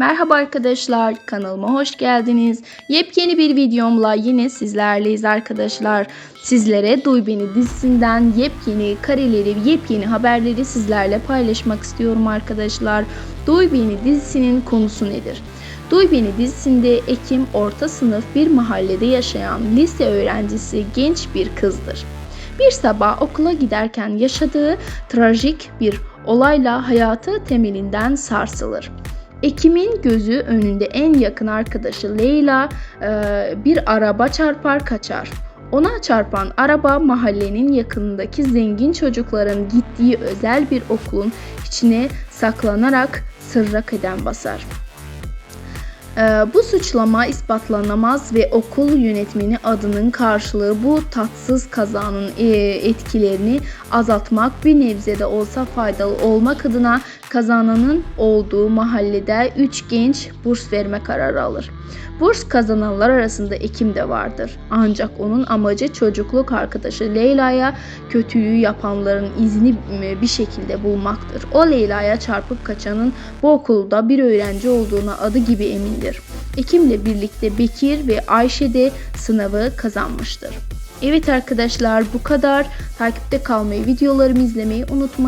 Merhaba arkadaşlar, kanalıma hoş geldiniz. Yepyeni bir videomla yine sizlerleyiz arkadaşlar. Sizlere Duy Beni dizisinden yepyeni kareleri, yepyeni haberleri sizlerle paylaşmak istiyorum arkadaşlar. Duy Beni dizisinin konusu nedir? Duy Beni dizisinde Ekim orta sınıf bir mahallede yaşayan lise öğrencisi genç bir kızdır. Bir sabah okula giderken yaşadığı trajik bir olayla hayatı temelinden sarsılır. Ekim'in gözü önünde en yakın arkadaşı Leyla e, bir araba çarpar kaçar. Ona çarpan araba mahallenin yakınındaki zengin çocukların gittiği özel bir okulun içine saklanarak sırra kadem basar. Ee, bu suçlama ispatlanamaz ve okul yönetmeni adının karşılığı bu tatsız kazanın e, etkilerini azaltmak bir nebze de olsa faydalı olmak adına kazananın olduğu mahallede 3 genç burs verme kararı alır. Burs kazananlar arasında Ekim de vardır. Ancak onun amacı çocukluk arkadaşı Leyla'ya kötülüğü yapanların izini bir şekilde bulmaktır. O Leyla'ya çarpıp kaçanın bu okulda bir öğrenci olduğuna adı gibi emindir. Ekim'le birlikte Bekir ve Ayşe de sınavı kazanmıştır. Evet arkadaşlar bu kadar. Takipte kalmayı, videolarımı izlemeyi unutmayın.